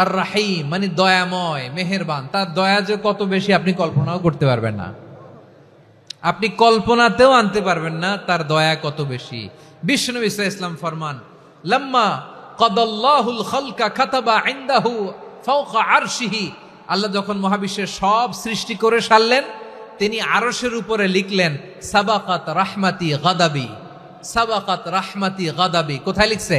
আর রাহিম মানে দয়াময়, মেহেরবান, তার দয়া যে কত বেশি আপনি কল্পনাও করতে পারবেন না। আপনি কল্পনাতেও আনতে পারবেন না তার দয়া কত বেশি। বিষ্ণু ইসা ইসলাম ফরমান, লম্মা কদল্লাহুল খলকা খাতাবা ইন্দাহু ফাওকা আরশিহি। আল্লাহ যখন মহাবিশ্বের সব সৃষ্টি করে সারলেন, তিনি আরশের উপরে লিখলেন, সাবাকাত রাহমাতি গাদাবি। সাবাকাত রাহমাতি গাদাবি। কোথায় লিখছে?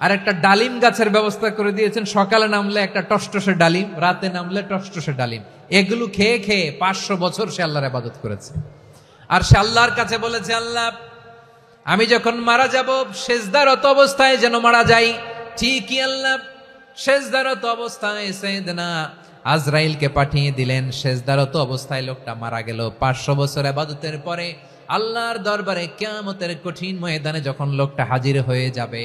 আর একটা ডালিম গাছের ব্যবস্থা করে দিয়েছেন। সকালে নামলে একটা টসটসে ডালিম, রাতে নামলে টসটসে ডালিম। এগুলো খেয়ে খেয়ে পাঁচশো বছর সে আল্লাহর আবাদত করেছে। আর সে আল্লাহর কাছে বলেছে, আল্লাহ, আমি যখন মারা যাব, শেষদারত অবস্থায় যেন মারা যাই। ঠিকই আল্লাহ, শেষদারত অবস্থায় সেদনা আজরাইলকে পাঠিয়ে দিলেন। শেষদারত অবস্থায় লোকটা মারা গেল। পাঁচশো বছর আবাদতের পরে আল্লাহর দরবারে কেয়ামতের কঠিন ময়দানে যখন লোকটা হাজির হয়ে যাবে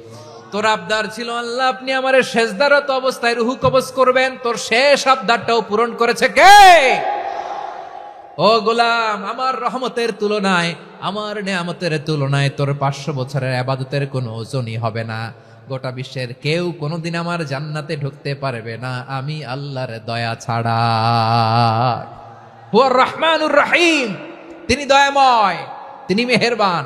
তোর আবদার ছিল, আল্লাহ, আপনি আমার শেষদারত অবস্থায় রুহু কবজ করবেন। তোর শেষ আবদারটাও পূরণ করেছে কে? ও গোলাম, আমার রহমতের তুলনায়, আমার নেয়ামতের তুলনায় তোর পাঁচশো বছরের আবাদতের কোনো ওজনই হবে না। গোটা বিশ্বের কেউ কোনোদিন আমার জান্নাতে ঢুকতে পারবে না, আমি আল্লাহর দয়া ছাড়া। রহমানুর রাহিম, তিনি দয়াময়, তিনি মেহেরবান।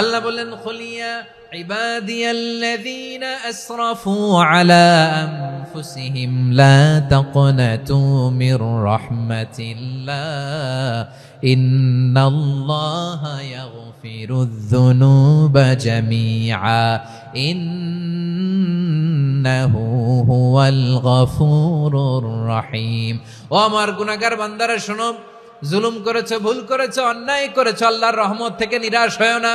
আল্লাহ বলেন খলিয়া ইবাদিয়াল্লাযীনা আসরাফু আলা আনফুসিহিম, লা তাকনাতু মির রাহমাতিল্লাহ। ও আমার গুনাগার বান্দারা, শোনো, জুলুম করেছ, ভুল করেছ, অন্যায় করেছ, আল্লাহর রহমত থেকে নিরাশ হয় না।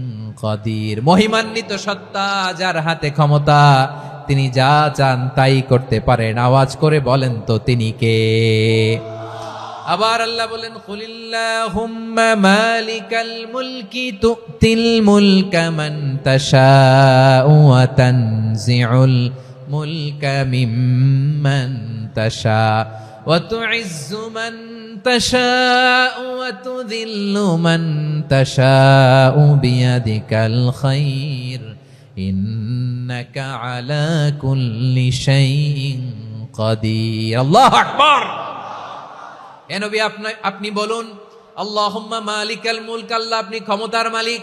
কাদির মহিমান্বিত সত্তা যার হাতে ক্ষমতা, তিনি যা চান তাই করতে পারেন। আওয়াজ করে বলেন তো তিনি কে? আবার আল্লাহ বলেন মালিকাল মুলকি মান ওয়া তুইজ্জু মান تشاء وتذل من تشاء بيدك الخير إنك على كل شيء قدير الله أكبر এ নবী আপনি আপনি বলুন আল্লাহুম্মা মালিকাল মুলক আল্লাহ আপনি ক্ষমতার মালিক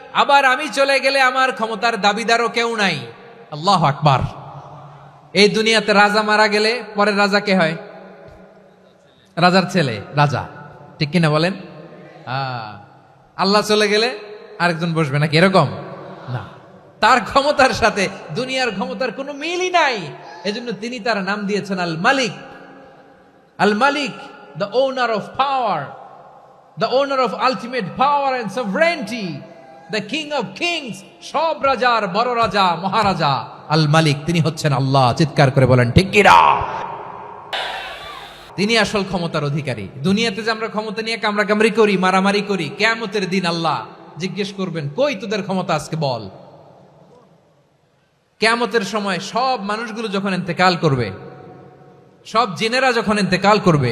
আবার আমি চলে গেলে আমার ক্ষমতার দাবিদারও কেউ নাই। আল্লাহ আকবার। এই দুনিয়াতে রাজা মারা গেলে পরের রাজা কে হয়? রাজার ছেলে, রাজা। ঠিক কিনা বলেন? আল্লাহ চলে গেলে আরেকজন বসবে নাকি? এরকম? না। তার ক্ষমতার সাথে দুনিয়ার ক্ষমতার কোনো মিলই নাই। এজন্য তিনি তার নাম দিয়েছেন আল মালিক আল মালিক the owner of power the owner of ultimate power and sovereignty the king of kings সব রাজার বড় রাজা, মহারাজা আল মালিক তিনি হচ্ছেন আল্লাহ। চিৎকার করে বলেন, ঠিক কিনা তিনি আসল ক্ষমতার অধিকারী। দুনিয়াতে যে আমরা ক্ষমতা নিয়ে কামরা কামড়ি করি, মারামারি করি কেমতের দিন আল্লাহ জিজ্ঞেস করবেন, কই তোদের ক্ষমতা আজকে বল? কেয়ামতের সময় সব মানুষগুলো যখন ইন্তেকাল করবে, সব জিনেরা যখন ইন্তেকাল করবে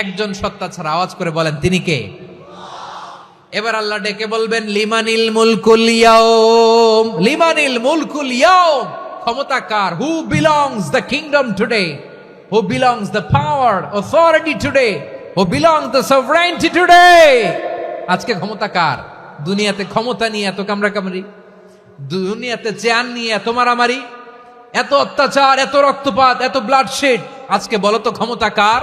একজন সত্তা ছাড়া আওয়াজ করে বলেন, তিনি কে? এবার আল্লাহ ডেকে বলবেন, লিমানিল মুলকুল লিমানিল মুলকুল ক্ষমতা কার? Who belongs the kingdom today who belongs the power authority today who belongs the sovereignty today আজকে ক্ষমতা কার? দুনিয়াতে ক্ষমতা নিয়ে এত কামরা কামড়ি দুনিয়াতে চেয়ার নিয়ে এত মারামারি? এত অত্যাচার, এত রক্তপাত, এত ব্লাডশেড আজকে বলো তো ক্ষমতা কার?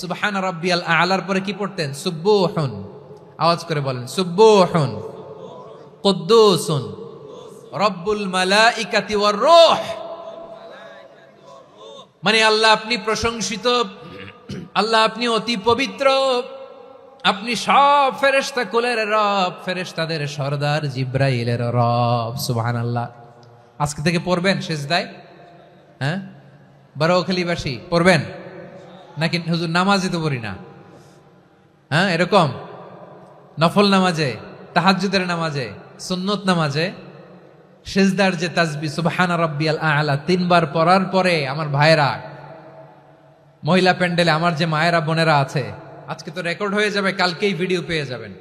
সুবহান রাব্বিয়াল আলার পরে কি পড়তেন? সুব্বুহুন আওয়াজ করে বলেন সুব্বুহুন কুদ্দুসুন। রব্বুল মালাইকাতি ওয়ার রূহ। মানে আল্লাহ আপনি প্রশংসিত, আল্লাহ আপনি অতি পবিত্র। আপনি সব ফেরেশতা কুলের রব, ফেরেশতাদের সর্দার জিব্রাইলের রব, সুবহানাল্লাহ। আজকে থেকে পড়বেন সেজদায় হ্যাঁ? বারোখালীবাসী, পড়বেন? নাকি হুজুর নামাজে তো পড়ি না? হ্যাঁ এরকম? নফল নামাজে, তাহাজ্জুদের নামাজে, সুন্নত নামাজে, সেজদার যে তাজবি, সুবহানা রাব্বিয়াল আলা, তিনবার পড়ার পরে আমার ভাইরা মহিলা প্যান্ডেলে আমার যে মায়েরা, বোনেরা আছে, আজকে তো রেকর্ড হয়ে যাবে, কালকেই ভিডিও পেয়ে যাবেন।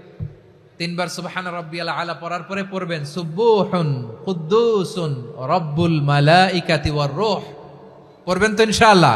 তিনবার সুবহান রাব্বিয়াল আলা পড়ার পরে পড়বেন সুব্বুহুন কুদ্দুসুন, রব্বুল মালাইকাতি ওয়ার রূহ। পড়বেন তো ইনশাআল্লাহ।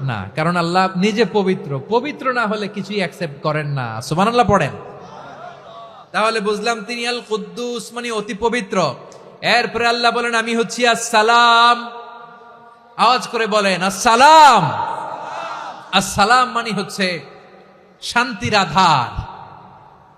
না, কারণ আল্লাহ নিজে পবিত্র। পবিত্র না হলে কিছুই অ্যাকসেপ্ট করেন না। সুমান আল্লাহ পড়েন। তাহলে বুঝলাম তিনি আল কুদ্দুস মানে অতি পবিত্র। এরপরে আল্লাহ বলেন, আমি হচ্ছি আসসালাম। আওয়াজ করে বলেন, আসসালাম। আসসালাম মানে হচ্ছে শান্তির আধার।